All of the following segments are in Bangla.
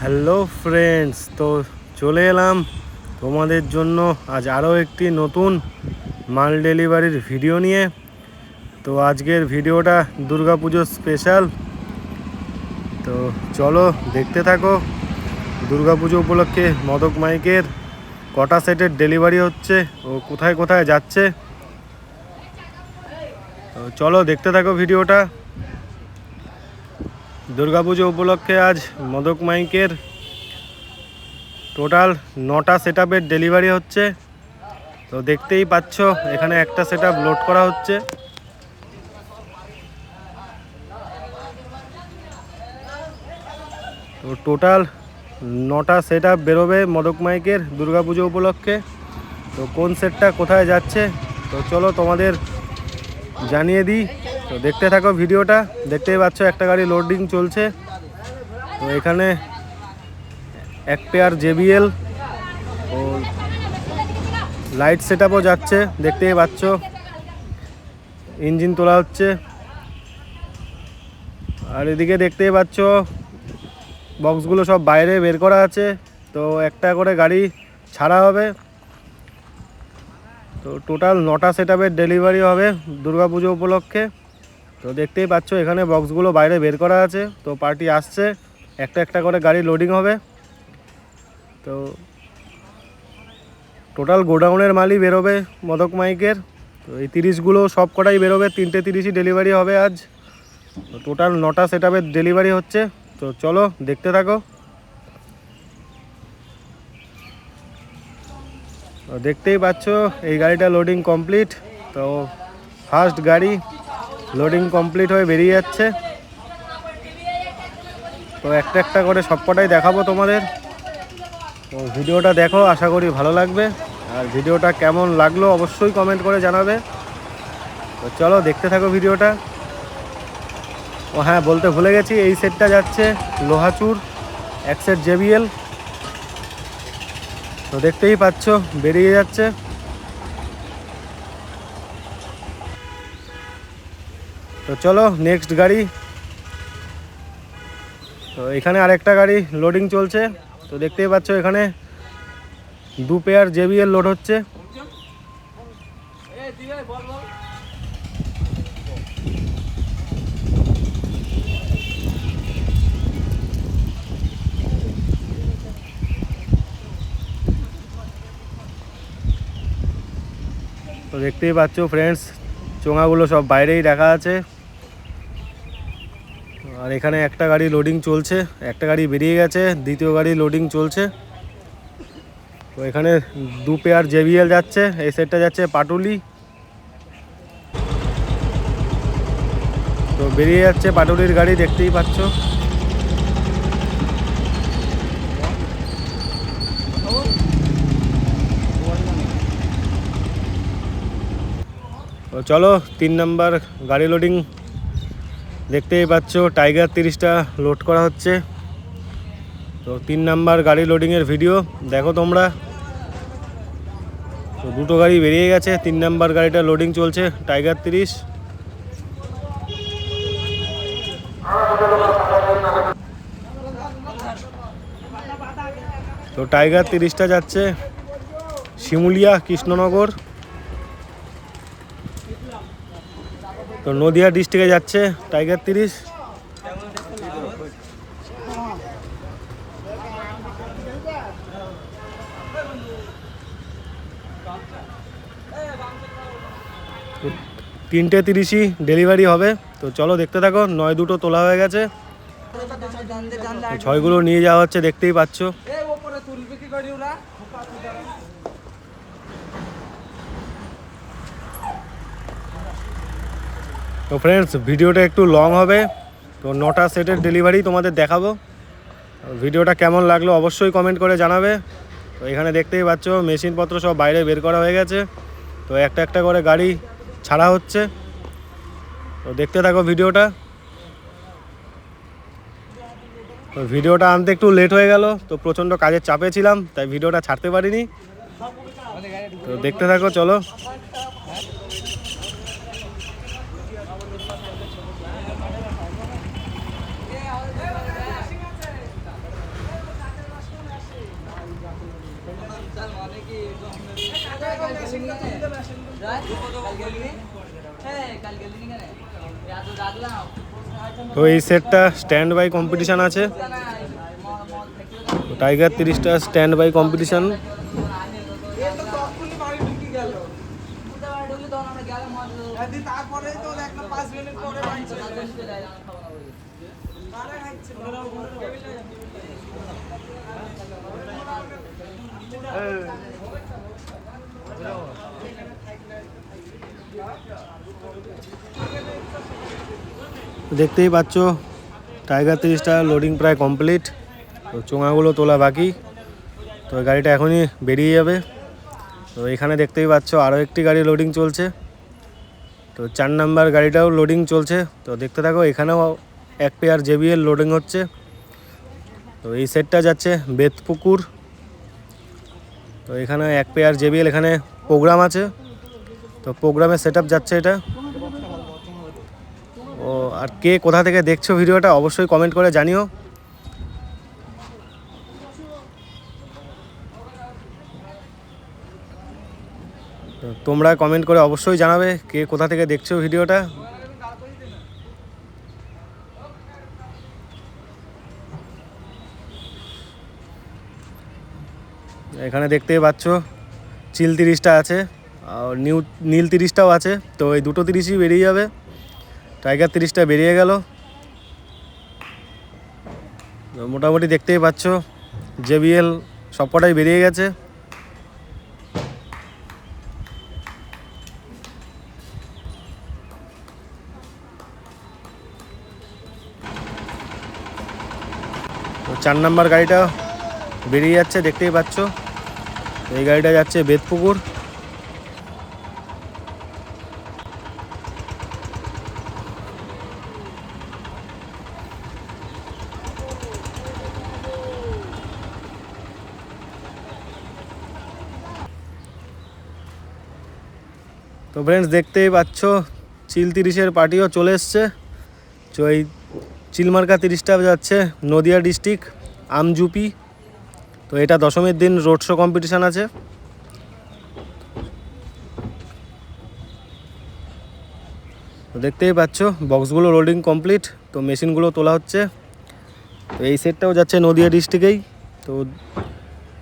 হ্যালো ফ্রেন্ডস, তো চলে এলাম তোমাদের জন্য আজ আরও একটি নতুন মাল ডেলিভারির ভিডিও নিয়ে। তো আজকের ভিডিওটা দুর্গাপুজো স্পেশাল। তো চলো দেখতে থাকো দুর্গাপুজো উপলক্ষে মদক মাইকের কটা সেটের ডেলিভারি হচ্ছে ও কোথায় কোথায় যাচ্ছে। চলো দেখতে থাকো ভিডিওটা। দুর্গাপুজো উপলক্ষে আজ মদক মাইকের টোটাল নটা সেট ডেলিভারি হচ্ছে। তো দেখতেই পাচ্ছ, এখানে একটা সেট লোড করা হচ্ছে। তো টোটাল নটা সেট আপ বেরোবে মদক মাইকের দুর্গাপুজো উপলক্ষে। তো কোন সেটটা কোথায় যাচ্ছে, তো চলো তোমাদের জানিয়ে দিই। তো দেখতে থাকো ভিডিওটা। দেখতেই পাচ্ছ একটা গাড়ি লোডিং চলছে। তো এখানে এক পেয়ার জেবিএল ও লাইট সেট যাচ্ছে, দেখতেই পাচ্ছ। ইঞ্জিন তোলা হচ্ছে। আর এদিকে দেখতেই পাচ্ছ বক্সগুলো সব বাইরে বের করা আছে। তো একটা করে গাড়ি ছাড়া হবে। তো টোটাল নটা সেট আপের ডেলিভারি হবে দুর্গাপুজো উপলক্ষে। তো দেখতেই পাচ্ছ, এখানে বক্সগুলো বাইরে বের করা আছে। তো পার্টি আসছে, একটা একটা করে গাড়ি লোডিং হবে। তো টোটাল গোডাউনের মালই বেরোবে মদক মাইকের। তো এই তিরিশগুলো সব কটাই বেরোবে, তিনটে তিরিশই ডেলিভারি হবে আজ। টোটাল নটা সেট ডেলিভারি হচ্ছে। তো চলো, দেখতে থাকো। দেখতেই পাচ্ছ, এই গাড়িটা লোডিং কমপ্লিট তো ফার্স্ট গাড়ি লোডিং কমপ্লিট হয়ে বেরিয়ে যাচ্ছে। তো একটা একটা করে সবকটাই দেখাবো তোমাদের। তো ভিডিওটা দেখো, আশা করি ভালো লাগবে। আর ভিডিওটা কেমন লাগল অবশ্যই কমেন্ট করে জানাবে। তো চলো, দেখতে থাকো ভিডিওটা। ও হ্যাঁ বলতে ভুলে গেছি, এই সেটটা যাচ্ছে লোহাচুর, এক সেট জেবিএল তো দেখতেই পাচ্ছ, বেরিয়ে যাচ্ছে। তো চলো নেক্সট গাড়ি। তো এখানে আরেকটা গাড়ি লোডিং চলছে। তো দেখতেই পাচ্ছ এখানে দু পেয়ার জেবিএল লোড হচ্ছে। তো দেখতেই পাচ্ছ ফ্রেন্ডস চোঙাগুলো সব বাইরেই রাখা আছে। আর এখানে একটা গাড়ি লোডিং চলছে, একটা গাড়ি বেরিয়ে গেছে, দ্বিতীয় গাড়ি লোডিং চলছে। তো এখানে দু পেয়ার জেবিএল যাচ্ছে, এই সেটটা যাচ্ছে পাটুলি। তো বেরিয়ে যাচ্ছে পাটুলির গাড়ি, দেখতেই পাচ্ছ। চলো, তিন নাম্বার গাড়ি লোডিং দেখতেই পাচ্ছ টাইগার তিরিশটা লোড করা হচ্ছে। তো তিন নাম্বার গাড়ি লোডিংয়ের ভিডিও দেখো তোমরা। তো দুটো গাড়ি বেরিয়ে গেছে, তিন নাম্বার গাড়িটা লোডিং চলছে টাইগার তিরিশ। তো টাইগার তিরিশটা যাচ্ছে, শিমুলিয়া কৃষ্ণনগর। তো নদিয়া ডিস্ট্রিক্টে যাচ্ছে, টাইগার তিরিশ। তিনটে তিরিশই ডেলিভারি হবে, তো চলো দেখতে থাকো, নয় দুটো তোলা হয়ে গেছে। ছয়গুলো নিয়ে যাওয়া হচ্ছে, দেখতেই পাচ্ছ। তো ফ্রেন্ডস ভিডিওটা একটু লং হবে। তো নটা সেটের ডেলিভারি তোমাদের দেখাবো। ভিডিওটা কেমন লাগল অবশ্যই কমেন্ট করে জানাবে। তো এখানে দেখতেই পাচ্ছ, মেশিনপত্র সব বাইরে বের করা হয়ে গেছে। তো একটা একটা করে গাড়ি ছাড়া হচ্ছে। তো দেখতে থাকো ভিডিওটা। তো ভিডিওটা আনতে একটু লেট হয়ে গেল, তো প্রচণ্ড কাজের চাপে ছিলাম, তাই ভিডিওটা ছাড়তে পারিনি। তো দেখতে থাকো, চলো। তো এই সেটটা স্ট্যান্ড বাই কম্পিটিশান আছে। টাইগার তিরিশটা স্ট্যান্ড বাই কম্পিটিশান তারপরে তো দেখলাম পাঁচ মিনিট পরে দেখতেই পাচ্ছ টাইগার তিরিশটা লোডিং প্রায় কমপ্লিট তো চোঙাগুলো তোলা বাকি। তো গাড়িটা এখনই বেরিয়ে যাবে। তো এখানে দেখতেই পাচ্ছ আরও একটি গাড়ি লোডিং চলছে। তো চার নাম্বার গাড়িটাও লোডিং চলছে। তো দেখতে থাকো, এখানেও এক পেয়ার জেবিএল লোডিং হচ্ছে। তো এই সেটটা যাচ্ছে বেতপুকুর। তো এখানে এক পেয়ার জেবিএল এখানে প্রোগ্রাম আছে। তো প্রোগ্রামের সেট যাচ্ছে এটা। ও, আর কে কোথা থেকে দেখছ ভিডিওটা অবশ্যই কমেন্ট করে জানিও। তোমরা কমেন্ট করে অবশ্যই জানাবে কে কোথা থেকে দেখছ ভিডিওটা এখানে দেখতেই পাচ্ছ, চিল তিরিশটা আছে, আর নিউ নীল তিরিশটাও আছে, তো এই দুটো তিরিশই বেরিয়ে যাবে। টাইগার তিরিশটা বেরিয়ে গেল। মোটামুটি দেখতেই পাচ্ছ, জেবিএল সবকটাই বেরিয়ে গেছে। চার নাম্বার গাড়িটা বেরিয়ে যাচ্ছে, দেখতেই পাচ্ছ। এই গাড়িটা যাচ্ছে বেদপুকুর। তো ফ্রেন্ডস দেখতেই পাচ্ছ, চিল তিরিশের পার্টিও চলে এসছে। তো চিলমার্কা তিরিশটা যাচ্ছে, নদিয়া ডিস্ট্রিক্ট আমজুপি তো এটা দশমীর দিন রোড শো কম্পিটিশান আছে। তো দেখতেই পাচ্ছ বক্সগুলো লোডিং কমপ্লিট তো মেশিনগুলো তোলা হচ্ছে। তো এই সেটটাও যাচ্ছে নদিয়া ডিস্ট্রিক্টেই তো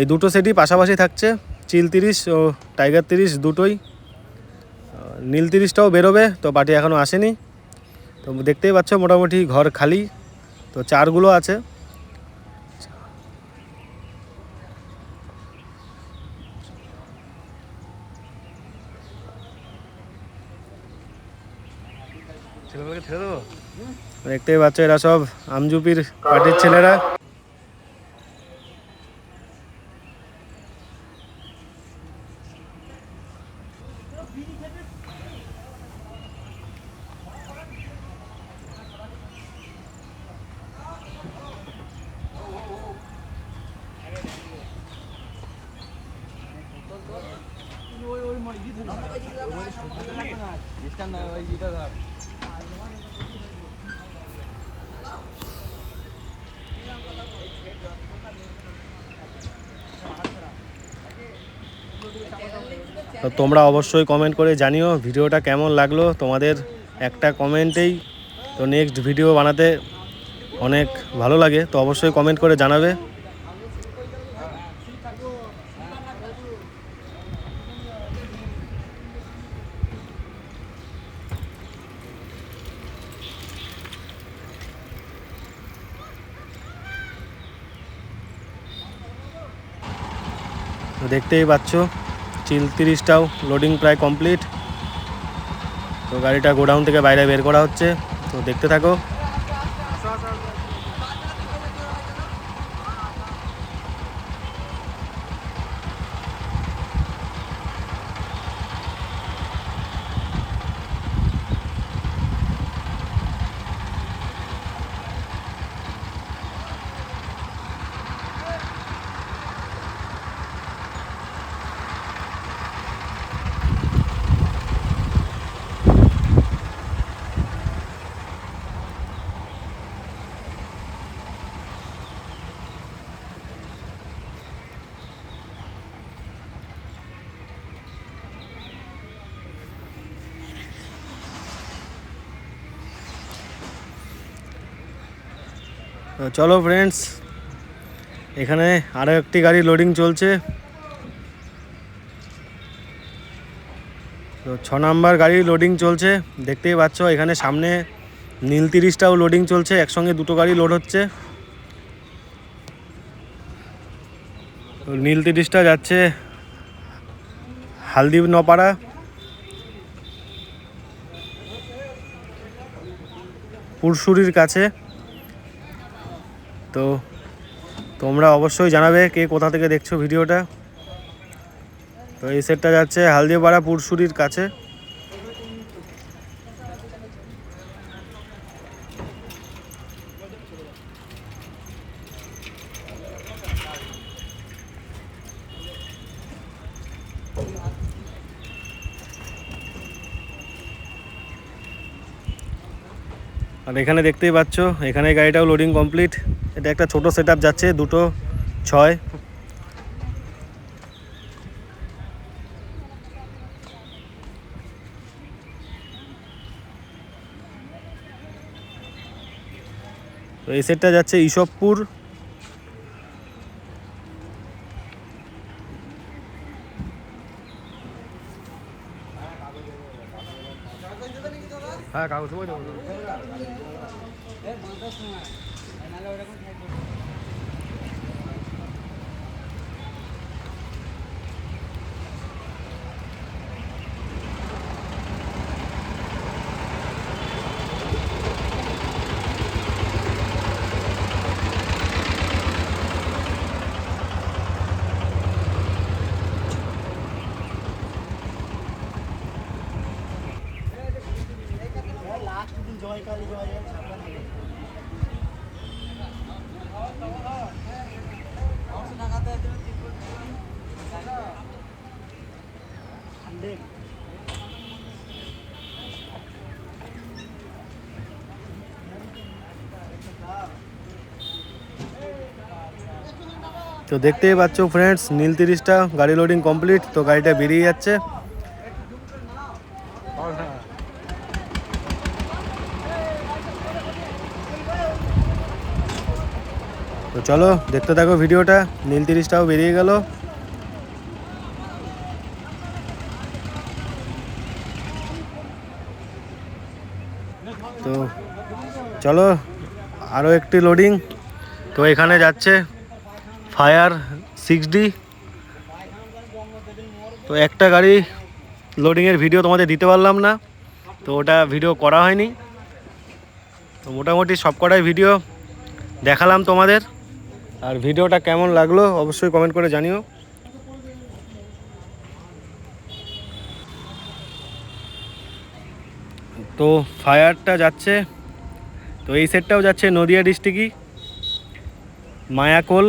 এই দুটো সেটই পাশাপাশি থাকছে, চিল তিরিশ ও টাইগার তিরিশ দুটোই। নীল তিরিশটাও বেরোবে, তো পার্টি এখনও আসেনি। তো দেখতেই পাচ্ছ, মোটামুটি ঘর খালি। তো চারগুলো আছে। দেখতেই পাচ্ছ এরা সব আমজুপির পার্টির ছেলেরা তো তোমরা অবশ্যই কমেন্ট করে জানিও ভিডিওটা কেমন লাগল। তোমাদের একটা কমেন্টেই তো নেক্সট ভিডিও বানাতে অনেক ভালো লাগে, তো অবশ্যই কমেন্ট করে জানাবে। দেখতেই পাচ্ছ। চিল তিরিশটাও লোডিং প্রায় কমপ্লিট তো গাড়িটা গোডাউন থেকে বাইরে বের করা হচ্ছে। তো দেখতে থাকো। চলো ফ্রেন্ডস এখানে আরও একটি গাড়ি লোডিং চলছে। তো ছ নাম্বার গাড়ি লোডিং চলছে। দেখতেই পাচ্ছ, এখানে সামনে নীল তিরিশটাও লোডিং চলছে, একসঙ্গে দুটো গাড়ি লোড হচ্ছে। তো নীল তিরিশটা যাচ্ছে হালদি নপাড়া। পুরসুরির কাছে। তো তোমরা অবশ্যই জানাবে কে কোথা থেকে দেখছ ভিডিওটা। তো এই সেটটা যাচ্ছে হালদিপাড়া পুরসুরির কাছে। আর এখানে দেখতেই পাচ্ছ, এখানে গাড়িটাও লোডিং কমপ্লিট এটা একটা ছোট সেট যাচ্ছে দুটো ছয়। তো এই সেটটা যাচ্ছে ইসবপুর। হ্যাঁ কাগজ তো দেখতেই পাচ্ছ ফ্রেন্ডস নীল তিরিশটা গাড়ি লোডিং কমপ্লিট তো গাড়িটা বেরিয়ে যাচ্ছে। চলো, দেখতে থাকো ভিডিওটা। নীল তিরিশটাও বেরিয়ে গেল। তো চলো আরও একটি লোডিং তো এখানে যাচ্ছে ফায়ার সিক্স ডি। তো একটা গাড়ি লোডিংয়ের ভিডিও তোমাদের দিতে পারলাম না। তো ওটা ভিডিও করা হয়নি। তো মোটামুটি সব কটাই ভিডিও দেখালাম তোমাদের। আর ভিডিওটা কেমন লাগল অবশ্যই কমেন্ট করে জানিও। তো ফায়ারটা যাচ্ছে, তো এই সেটটাও যাচ্ছে নদিয়া ডিস্ট্রিক্টই মায়াকোল,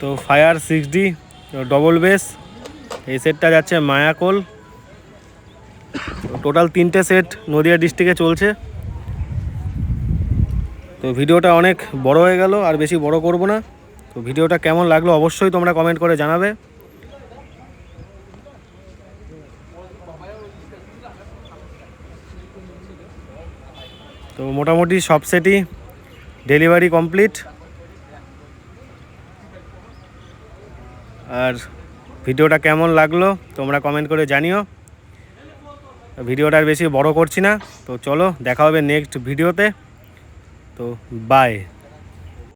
তো fire six D double bass এই সেটটা যাচ্ছে মায়াকোল টোটাল তিনটে সেট নদিয়া ডিস্ট্রিক্টে চলছে। তো ভিডিওটা অনেক বড় হয়ে গেল আর বেশি বড় করব না। তো ভিডিওটা কেমন লাগল অবশ্যই তোমরা কমেন্ট করে জানাবে। তো মোটামুটি সব সেটই ডেলিভারি কমপ্লিট। আর ভিডিওটা কেমন লাগল তোমরা কমেন্ট করে জানিও। ভিডিওটা আর বেশি বড় করছি না। তো চলো দেখা হবে নেক্সট ভিডিওতে। তো বাই